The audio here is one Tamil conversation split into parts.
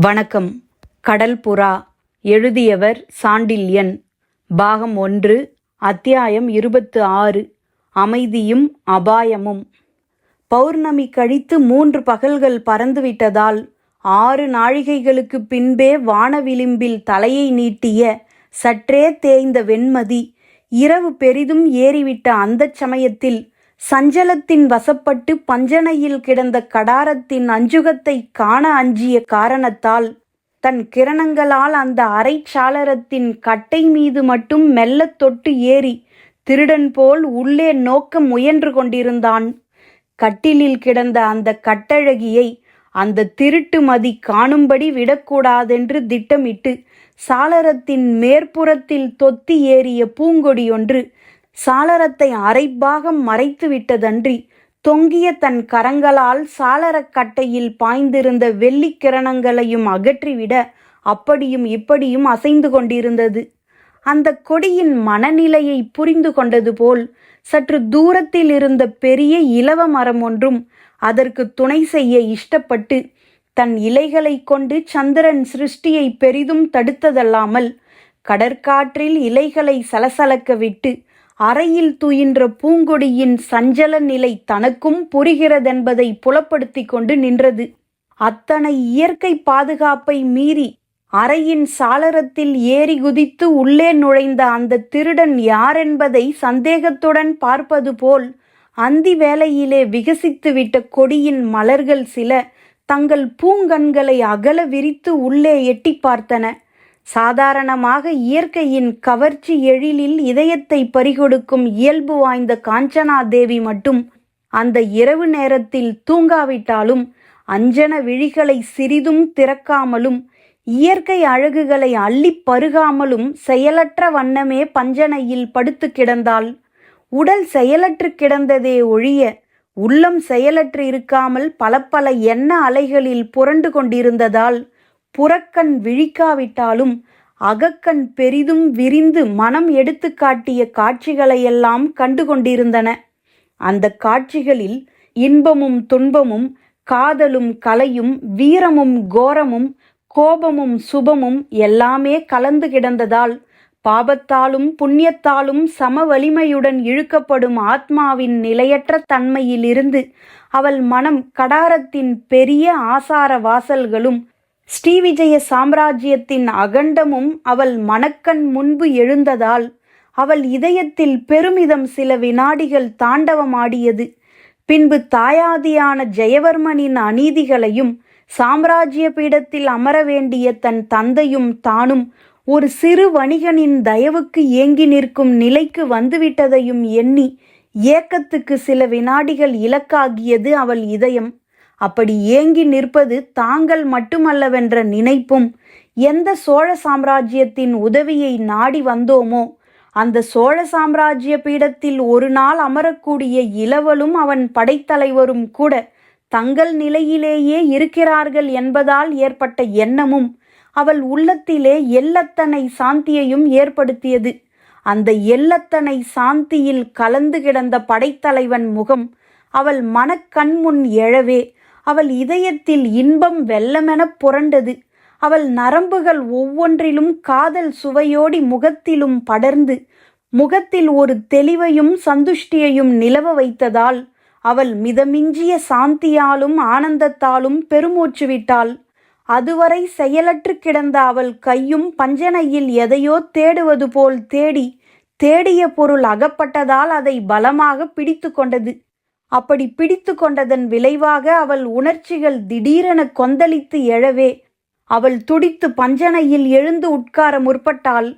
வணக்கம். கடல் புறா எழுதியவர் சாண்டில்யன். பாகம் ஒன்று அத்தியாயம் இருபத்து ஆறு அமைதியும் அபாயமும். பௌர்ணமி கழித்து மூன்று பகல்கள் பறந்துவிட்டதால் ஆறு நாழிகைகளுக்கு பின்பே வானவிளிம்பில் தலையை நீட்டிய சற்றே தேய்ந்த வெண்மதி இரவு பெரிதும் ஏறிவிட்ட அந்தச் சமயத்தில் சஞ்சலத்தின் வசப்பட்டு பஞ்சனையில் கிடந்த கடாரத்தின் அஞ்சுகத்தை காண அஞ்சிய காரணத்தால் தன் கிரணங்களால் அந்த அரைச்சாளரத்தின் கட்டை மீது மட்டும் மெல்லத் தொட்டு ஏறி திருடன் போல் உள்ளே நோக்க முயன்று கொண்டிருந்தான். கட்டிலில் கிடந்த அந்த கட்டழகியை அந்த திருட்டு மதி காணும்படி விடக்கூடாதென்று திட்டமிட்டு சாளரத்தின் மேற்புறத்தில் தொத்தி ஏறிய பூங்கொடியொன்று சாளரத்தை அரைப்பாகம் மறைத்து விட்டதன்றி தொங்கிய தன் கரங்களால் சாளரக்கட்டையில் பாய்ந்திருந்த வெள்ளிக் கிரணங்களையும் அகற்றிவிட அப்படியும் இப்படியும் அசைந்து கொண்டிருந்தது. அந்த கொடியின் மனநிலையை புரிந்து கொண்டது போல் சற்று தூரத்தில் இருந்த பெரிய இலவ மரம் ஒன்றும் அதற்கு துணை செய்ய இஷ்டப்பட்டு தன் இலைகளை கொண்டு சந்திரன் சிருஷ்டியை பெரிதும் தடுத்ததல்லாமல் கடற்காற்றில் இலைகளை சலசலக்க விட்டு அறையில் துயின்ற பூங்கொடியின் சஞ்சல நிலை தனக்கும் புரிகிறதென்பதை புலப்படுத்தி கொண்டு நின்றது. அத்தனை இயற்கை பாதுகாப்பை மீறி அறையின் சாளரத்தில் ஏறி குதித்து உள்ளே நுழைந்த அந்த திருடன் யாரென்பதை சந்தேகத்துடன் பார்ப்பது போல் அந்தி வேளையிலே விகசித்துவிட்ட கொடியின் மலர்கள் சில தங்கள் பூங்கண்களை அகல விரித்து உள்ளே எட்டி பார்த்தன. சாதாரணமாக இயற்கையின் கவர்ச்சி எழிலில் இதயத்தை பறிகொடுக்கும் இயல்பு வாய்ந்த காஞ்சனா தேவி மட்டும் அந்த இரவு நேரத்தில் தூங்காவிட்டாலும் அஞ்சன விழிகளை சிறிதும் திறக்காமலும் இயற்கை அழகுகளை அள்ளி பருகாமலும் செயலற்ற வண்ணமே பஞ்சனையில் படுத்து கிடந்தாள். உடல் செயலற்று கிடந்ததே ஒழிய உள்ளம் செயலற்று இருக்காமல் பல பல எண்ண அலைகளில் புரண்டு கொண்டிருந்ததால் புறக்கண் விழிக்காவிட்டாலும் அகக்கண் பெரிதும் விரிந்து மனம் எடுத்து காட்டிய காட்சிகளையெல்லாம் கண்டு கொண்டிருந்தன அந்த காட்சிகளில் இன்பமும் துன்பமும் காதலும் கலையும் வீரமும் கோரமும் கோபமும் சுபமும் எல்லாமே கலந்து கிடந்ததால் பாபத்தாலும் புண்ணியத்தாலும் சம வலிமையுடன் இழுக்கப்படும் ஆத்மாவின் நிலையற்ற தன்மையிலிருந்து அவள் மனம் கடாரத்தின் பெரிய ஆசார வாசல்களும் ஸ்ரீவிஜய சாம்ராஜ்யத்தின் அகண்டமும் அவள் மணக்கண் முன்பு எழுந்ததால் அவள் இதயத்தில் பெருமிதம் சில வினாடிகள் தாண்டவமாடியது. பின்பு தாயாதியான ஜெயவர்மனின் அநீதிகளையும் சாம்ராஜ்ய பீடத்தில் அமர வேண்டிய தன் தந்தையும் தானும் ஒரு சிறு வணிகனின் தயவுக்கு ஏங்கி நிற்கும் நிலைக்கு வந்துவிட்டதையும் எண்ணி ஏக்கத்துக்கு சில வினாடிகள் இலக்காகியது அவள் இதயம். அப்படி ஏங்கி நிற்பது தாங்கள் மட்டுமல்லவென்ற நினைப்பும் எந்த சோழ சாம்ராஜ்யத்தின் உதவியை நாடி வந்தோமோ அந்த சோழ சாம்ராஜ்ய பீடத்தில் ஒரு நாள் அமரக்கூடிய இளவலும் அவன் படைத்தலைவரும் கூட தங்கள் நிலையிலேயே இருக்கிறார்கள் என்பதால் ஏற்பட்ட எண்ணமும் அவள் உள்ளத்திலே எல்லத்தனை சாந்தியையும் ஏற்படுத்தியது. அந்த எல்லத்தனை சாந்தியில் கலந்து கிடந்த படைத்தலைவன் முகம் அவள் மனக்கண்முன் எழவே அவள் இதயத்தில் இன்பம் வெள்ளமெனப் புரண்டது. அவள் நரம்புகள் ஒவ்வொன்றிலும் காதல் சுவையோடி முகத்திலும் படர்ந்து முகத்தில் ஒரு தெளிவையும் சந்துஷ்டியையும் நிலவ வைத்ததால் அவள் மிதமிஞ்சிய சாந்தியாலும் ஆனந்தத்தாலும் பெருமூச்சு விட்டாள். அதுவரை செயலற்று கிடந்த அவள் கையும் பஞ்சனையில் எதையோ தேடுவது போல் தேடி தேடிய பொருள் அகப்பட்டதால் அதை பலமாக பிடித்து கொண்டது. அப்படி பிடித்து கொண்டதன் விளைவாக அவள் உணர்ச்சிகள் திடீரென கொந்தளித்து எழவே அவள் துடித்து பஞ்சனையில் எழுந்து உட்கார முற்பட்டாள்.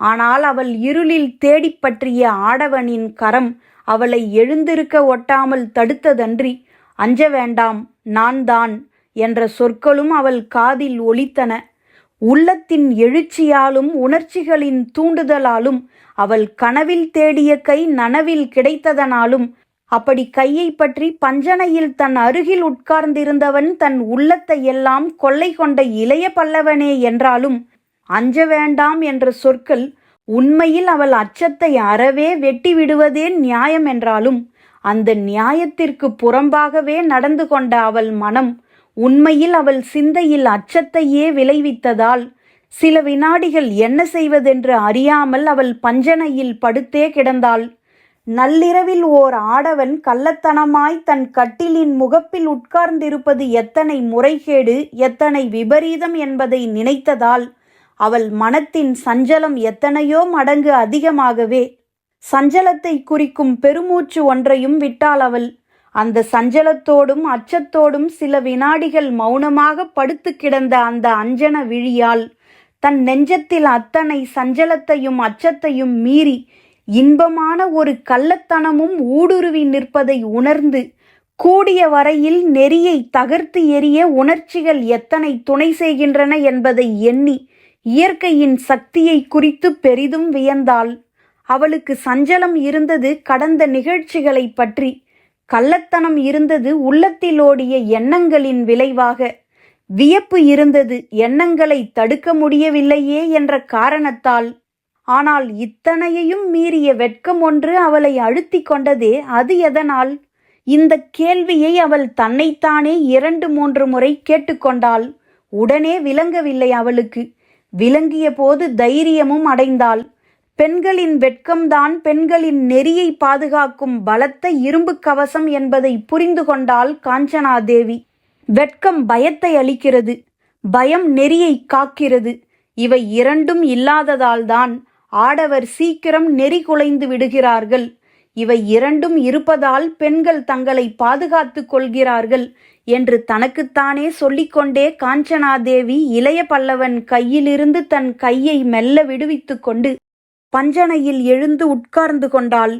ஆனால் அவள் இருளில் தேடிப் பற்றிய ஆடவனின் கரம் அவளை எழுந்திருக்க ஒட்டாமல் தடுத்ததன்றி அஞ்ச வேண்டாம் நான் தான் என்ற சொற்களும் அவள் காதில் ஒலித்தன. உள்ளத்தின் எழுச்சியாலும் உணர்ச்சிகளின் தூண்டுதலாலும் அவள் கனவில் தேடிய கை நனவில் கிடைத்ததனாலும் அப்படி கையை பற்றி பஞ்சனையில் தன் அருகில் உட்கார்ந்திருந்தவன் தன் உள்ளத்தை எல்லாம் கொள்ளை கொண்ட இளைய பல்லவனே என்றாலும் அஞ்ச வேண்டாம் என்ற சொற்கள் உண்மையில் அவள் அச்சத்தை அறவே வெட்டி விடுவதே நியாயம் என்றாலும் அந்த நியாயத்திற்கு புறம்பாகவே நடந்து கொண்ட அவள் மனம் உண்மையில் அவள் சிந்தையில் அச்சத்தையே விளைவித்ததால் சில வினாடிகள் என்ன செய்வதென்று அறியாமல் அவள் பஞ்சனையில் படுத்தே கிடந்தாள். நள்ளிரவில் ஓர் ஆடவன் கள்ளத்தனமாய் தன் கட்டிலின் முகப்பில் உட்கார்ந்திருப்பது எத்தனை முறைகேடு எத்தனை விபரீதம் என்பதை நினைத்ததால் அவள் மனத்தின் சஞ்சலம் எத்தனையோ மடங்கு அதிகமாகவே சஞ்சலத்தை குறிக்கும் பெருமூச்சு ஒன்றையும் விட்டாள் அவள். அந்த சஞ்சலத்தோடும் அச்சத்தோடும் சில வினாடிகள் மௌனமாக படுத்து கிடந்த அந்த அஞ்சன விழியால் தன் நெஞ்சத்தில் அத்தனை சஞ்சலத்தையும் அச்சத்தையும் மீறி இன்பமான ஒரு கள்ளத்தனமும் ஊடுருவி நிற்பதை உணர்ந்து கூடிய வரையில் நெறியை தகர்த்து எறிய உணர்ச்சிகள் எத்தனை துணை செய்கின்றன என்பதை எண்ணி இயற்கையின் சக்தியை குறித்து பெரிதும் வியந்தாள். அவளுக்கு சஞ்சலம் இருந்தது கடந்த நிகழ்ச்சிகளை பற்றி. கள்ளத்தனம் இருந்தது உள்ளத்தில் ஓடிய எண்ணங்களின் விளைவாக. வியப்பு இருந்தது எண்ணங்களை தடுக்க முடியவில்லையே என்ற காரணத்தால். ஆனால் இத்தனையையும் மீறிய வெட்கம் ஒன்று அவளை அழுத்தி கொண்டதே அது எதனால்? இந்த கேள்வியை அவள் தன்னைத்தானே இரண்டு மூன்று முறை கேட்டுக்கொண்டாள் உடனே விளங்கவில்லை அவளுக்கு. விளங்கிய போது தைரியமும் அடைந்தாள். பெண்களின் வெட்கம்தான் பெண்களின் நெறியை பாதுகாக்கும் பலத்த இரும்பு கவசம் என்பதை புரிந்து கொண்டாள் காஞ்சனாதேவி. வெட்கம் பயத்தை அளிக்கிறது. பயம் நெறியை காக்கிறது. இவை இரண்டும் இல்லாததால்தான் ஆடவர் சீக்கிரம் நெறி குலைந்து விடுகிறார்கள். இவை இரண்டும் இருப்பதால் பெண்கள் தங்களை பாதுகாத்துக் கொள்கிறார்கள் என்று தனக்குத்தானே சொல்லிக்கொண்டே காஞ்சனாதேவி இளைய பல்லவன் கையிலிருந்து தன் கையை மெல்ல விடுவித்துக் கொண்டு பஞ்சனையில் எழுந்து உட்கார்ந்து கொண்டாள்.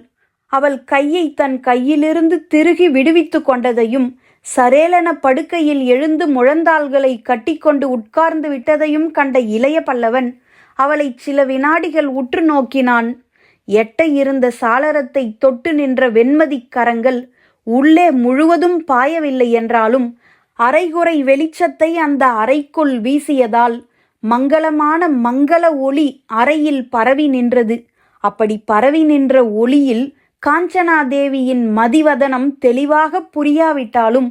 அவள் கையை தன் கையிலிருந்து திருகி விடுவித்துக் கொண்டதையும் சரேலன படுக்கையில் எழுந்து முழந்தாள்களை கட்டிக்கொண்டு உட்கார்ந்து விட்டதையும் கண்ட இளைய பல்லவன் அவளை சில வினாடிகள் உற்று நோக்கினான். எட்ட இருந்த சாளரத்தை தொட்டு நின்ற வெண்மதிக் கரங்கள் உள்ளே முழுவதும் பாயவில்லை என்றாலும் அரைகுறை வெளிச்சத்தை அந்த அறைக்குள் வீசியதால் மங்களமான மங்கள ஒளி அறையில் பரவி நின்றது. அப்படி பரவி நின்ற ஒளியில் காஞ்சனாதேவியின் மதிவதனம் தெளிவாக புரியாவிட்டாலும்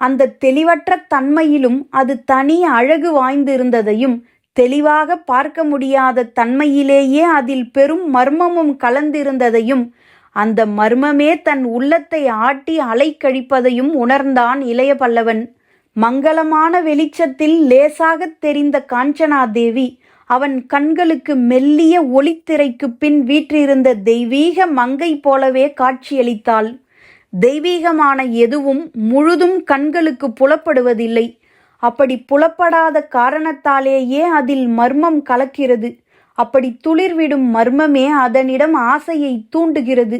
அந்த தெளிவற்ற தன்மையிலும் அது தனி அழகு வாய்ந்திருந்ததையும் தெளிவாக பார்க்க முடியாத தன்மையிலேயே அதில் பெரும் மர்மமும் கலந்திருந்ததையும் அந்த மர்மமே தன் உள்ளத்தை ஆட்டி அலைக்கழிப்பதையும் உணர்ந்தான் இளைய பல்லவன் மங்களமான வெளிச்சத்தில் லேசாகத் தெரிந்த காஞ்சனாதேவி அவன் கண்களுக்கு மெல்லிய ஒளித்திரைக்கு பின் வீற்றிருந்த தெய்வீக மங்கை போலவே காட்சியளித்தாள். தெய்வீகமான எதுவும் முழுதும் கண்களுக்கு புலப்படுவதில்லை. அப்படி புலப்படாத காரணத்தாலேயே அதில் மர்மம் கலக்கிறது? அப்படி துளிர்விடும் மர்மமே அதனிடம் ஆசையை தூண்டுகிறது.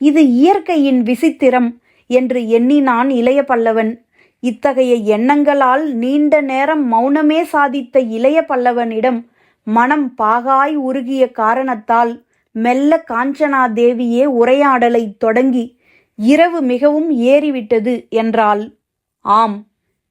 இது இயற்கையின் விசித்திரம் என்று எண்ணினான் இளைய பல்லவன் இத்தகைய எண்ணங்களால் நீண்ட நேரம் மௌனமே சாதித்த இளைய பல்லவனிடம் மனம் பாகாய் உருகிய காரணத்தால் மெல்ல காஞ்சனா தேவியே உரையாடலை தொடங்கி இரவு மிகவும் ஏறிவிட்டது என்றாள். ஆம்.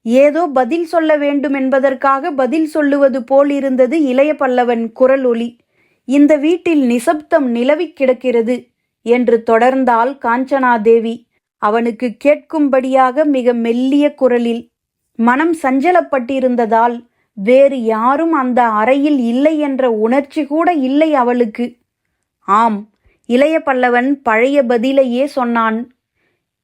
ஏதோ பதில் சொல்ல வேண்டும் என்பதற்காக பதில் சொல்லுவது போல் இருந்தது இளைய பல்லவன் குரல் ஒலி. இந்த வீட்டில் நிசப்தம் நிலவிக் கிடக்கிறது என்று தொடர்ந்தாள் காஞ்சனாதேவி. அவனுக்கு கேட்கும்படியாக மிக மெல்லிய குரலில் மனம் சஞ்சலப்பட்டிருந்ததால் வேறு யாரும் அந்த அறையில் இல்லை என்ற உணர்ச்சி கூட இல்லை அவளுக்கு. ஆம் இளைய பல்லவன் பழைய பதிலையே சொன்னான்.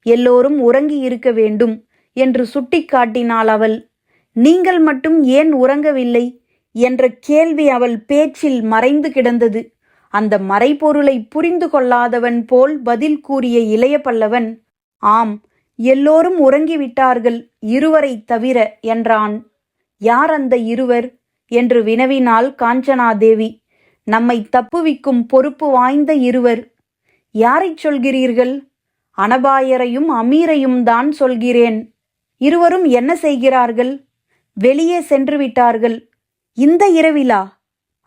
எல்லோரும் உறங்கி இருக்க வேண்டும். என்று சுட்டிக்காட்டினாள் அவள். நீங்கள் மட்டும் ஏன் உறங்கவில்லை? என்ற கேள்வி அவள் பேச்சில் மறைந்து கிடந்தது. அந்த மறைபொருளை புரிந்து கொள்ளாதவன் போல் பதில் கூறிய இளைய பல்லவன் ஆம் எல்லோரும் உறங்கிவிட்டார்கள் இருவரை தவிர என்றான். யார் அந்த இருவர்? என்று வினவினாள் காஞ்சனாதேவி. நம்மை தப்புவிக்கும் பொறுப்பு வாய்ந்த இருவர். யாரைச் சொல்கிறீர்கள்? அனபாயரையும் அமீரையும் தான் சொல்கிறேன். இருவரும் என்ன செய்கிறார்கள்? வெளியே சென்று விட்டார்கள் இந்த இரவிலா?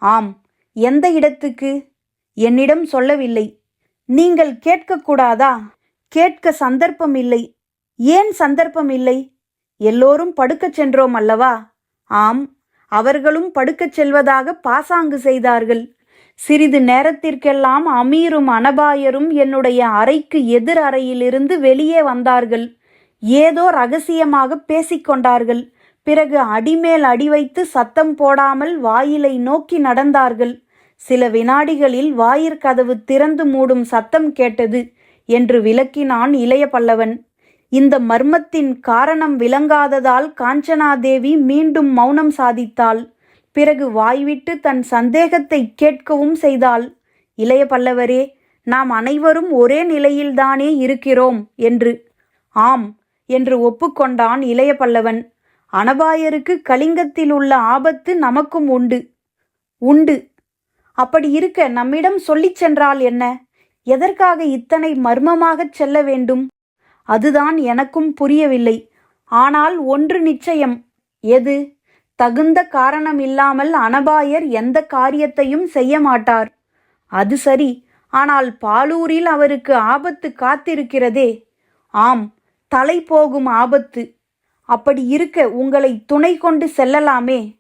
ஆம் எந்த இடத்துக்கு? என்னிடம் சொல்லவில்லை. நீங்கள் கேட்கக்கூடாதா? கேட்க சந்தர்ப்பம் இல்லை ஏன் சந்தர்ப்பம் இல்லை எல்லோரும் படுக்கச் சென்றோம் அல்லவா? ஆம் அவர்களும் படுக்கச் செல்வதாக பாசாங்கு செய்தார்கள். சிறிது நேரத்திற்கெல்லாம் அமீரும் அனபாயரும் என்னுடைய அறைக்கு எதிர் அறையிலிருந்து வெளியே வந்தார்கள். ஏதோ ரகசியமாக பேசிக்கொண்டார்கள். பிறகு அடிமேல் அடி வைத்து சத்தம் போடாமல் வாயிலை நோக்கி நடந்தார்கள். சில வினாடிகளில் வாயிற்கதவு திறந்து மூடும் சத்தம் கேட்டது என்று விளக்கினான் இளைய பல்லவன் இந்த மர்மத்தின் காரணம் விளங்காததால் காஞ்சனாதேவி மீண்டும் மௌனம் சாதித்தாள். பிறகு வாய்விட்டு தன் சந்தேகத்தை கேட்கவும் செய்தாள். இளைய பல்லவரே நாம் அனைவரும் ஒரே நிலையில்தானே இருக்கிறோம் என்று. ஆம் என்று ஒப்புக்கொண்டான் இளைய பல்லவன். அனபாயருக்கு கலிங்கத்தில் உள்ள ஆபத்து நமக்கும் உண்டு. உண்டு. அப்படி இருக்க நம்மிடம் சொல்லிச் சென்றால் என்ன? எதற்காக இத்தனை மர்மமாகச் செல்ல வேண்டும்? அதுதான் எனக்கும் புரியவில்லை. ஆனால் ஒன்று நிச்சயம். எது? தகுந்த காரணம் இல்லாமல் அனபாயர் எந்த காரியத்தையும் செய்ய மாட்டார். அது சரி. ஆனால் பாலூரில் அவருக்கு ஆபத்து காத்திருக்கிறதே. ஆம். தலை போகும் ஆபத்து. அப்படி இருக்க உங்களை துணை கொண்டு செல்லலாமே.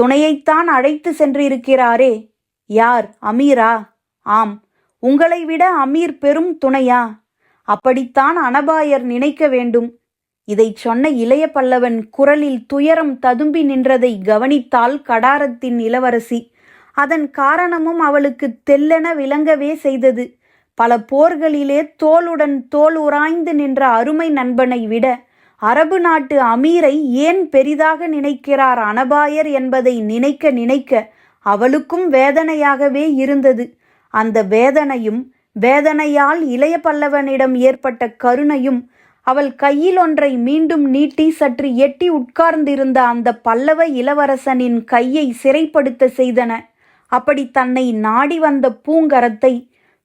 துணையைத்தான் அழைத்து சென்றிருக்கிறாரே. யார்? அமீரா? ஆம். உங்களை விட அமீர் பெரும் துணையா? அப்படித்தான் அனபாயர் நினைக்க வேண்டும். இதைச் சொன்ன இளைய பல்லவன் குரலில் துயரம் ததும்பி நின்றதை கவனித்தாள் கடாரத்தின் இளவரசி அதன் காரணமும் அவளுக்கு தெல்லென விளங்கவே செய்தது. பல போர்களிலே தோளுடன் தோல் உராய்ந்து நின்ற அருமை நண்பனை விட அரபு நாட்டு அமீரை ஏன் பெரிதாக நினைக்கிறார் அனபாயர் என்பதை நினைக்க நினைக்க அவளுக்கும் வேதனையாகவே இருந்தது. அந்த வேதனையும் வேதனையால் இளைய பல்லவனிடம் ஏற்பட்ட கருணையும் அவள் கையில் ஒன்றை மீண்டும் நீட்டி சற்று எட்டி உட்கார்ந்திருந்த அந்த பல்லவ இளவரசனின் கையை சிறைப்படுத்த செய்தன. அப்படி தன்னை நாடி வந்த பூங்கரத்தை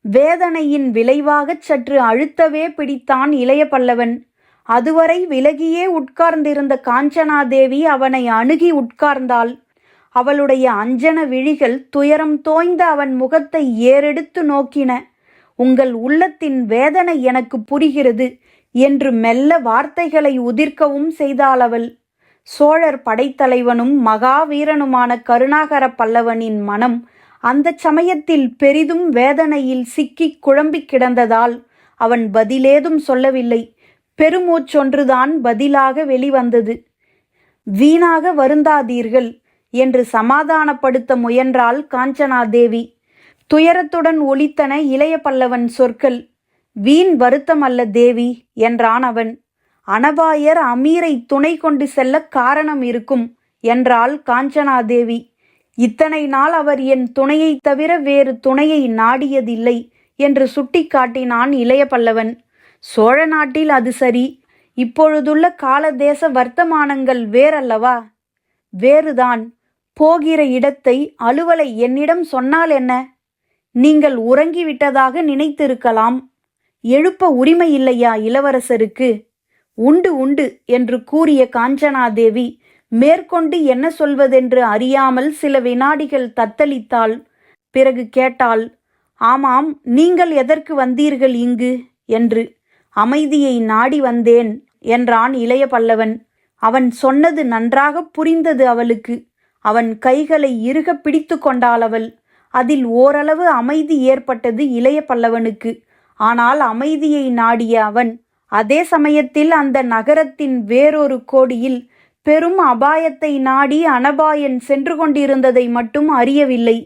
வேதனையின் விளைவாகச் சற்று அழுத்தவே பிடித்தான் இளைய பல்லவன். அதுவரை விலகியே உட்கார்ந்திருந்த காஞ்சனாதேவி அவனை அணுகி உட்கார்ந்தாள். அவளுடைய அஞ்சன விழிகள் துயரம் தோய்ந்த அவன் முகத்தை ஏறெடுத்து நோக்கின. உங்கள் உள்ளத்தின் வேதனை எனக்கு புரிகிறது என்று மெல்ல வார்த்தைகளை உதிர்க்கவும் செய்தாள் அவள். சோழர் படைத்தலைவனும் மகாவீரனுமான கருணாகர பல்லவனின் மனம் அந்த சமயத்தில் பெரிதும் வேதனையில் சிக்கிக் குழம்பிக் கிடந்ததால் அவன் பதிலேதும் சொல்லவில்லை. பெருமூச்சொன்றுதான் பதிலாக வெளிவந்தது. வீணாக வருந்தாதீர்கள் என்று சமாதானப்படுத்த முயன்றாள் காஞ்சனாதேவி. துயரத்துடன் ஒலித்தன இளைய பல்லவன் சொற்கள் வீண் வருத்தம் அல்ல தேவி என்றான் அவன். அனபாயர் அமீரை துணை கொண்டு செல்ல காரணம் இருக்கும் என்றாள் காஞ்சனாதேவி. இத்தனை நாள் அவர் என் துணையைத் தவிர வேறு துணையை நாடியதில்லை என்று சுட்டிக்காட்டினான் இளைய பல்லவன். சோழ நாட்டில் அது சரி. இப்பொழுதுள்ள கால தேச வர்த்தமானங்கள் வேறல்லவா? வேறுதான். போகிற இடத்தை அலுவலை என்னிடம் சொன்னால் என்ன? நீங்கள் உறங்கிவிட்டதாக நினைத்திருக்கலாம். எழுப்ப உரிமை இல்லையா இளவரசருக்கு? உண்டு உண்டு என்று கூறிய காஞ்சனாதேவி மேற்கொண்டு என்ன சொல்வதென்று அறியாமல் சில வினாடிகள் தத்தளித்தாள். பிறகு கேட்டாள் ஆமாம் நீங்கள் எதற்கு வந்தீர்கள் இங்கு? என்று. அமைதியை நாடி வந்தேன் என்றான் இளைய பல்லவன். அவன் சொன்னது நன்றாக புரிந்தது அவளுக்கு. அவன் கைகளை இறுக பிடித்து கொண்டாள் அவள். அதில் ஓரளவு அமைதி ஏற்பட்டது இளைய பல்லவனுக்கு. ஆனால் அமைதியை நாடிய அவன். அதே சமயத்தில் அந்த நகரத்தின் வேறொரு கோடியில் பெரும் அபாயத்தை நாடி அனபாயன் சென்று கொண்டிருந்ததை மட்டும் அறியவில்லை.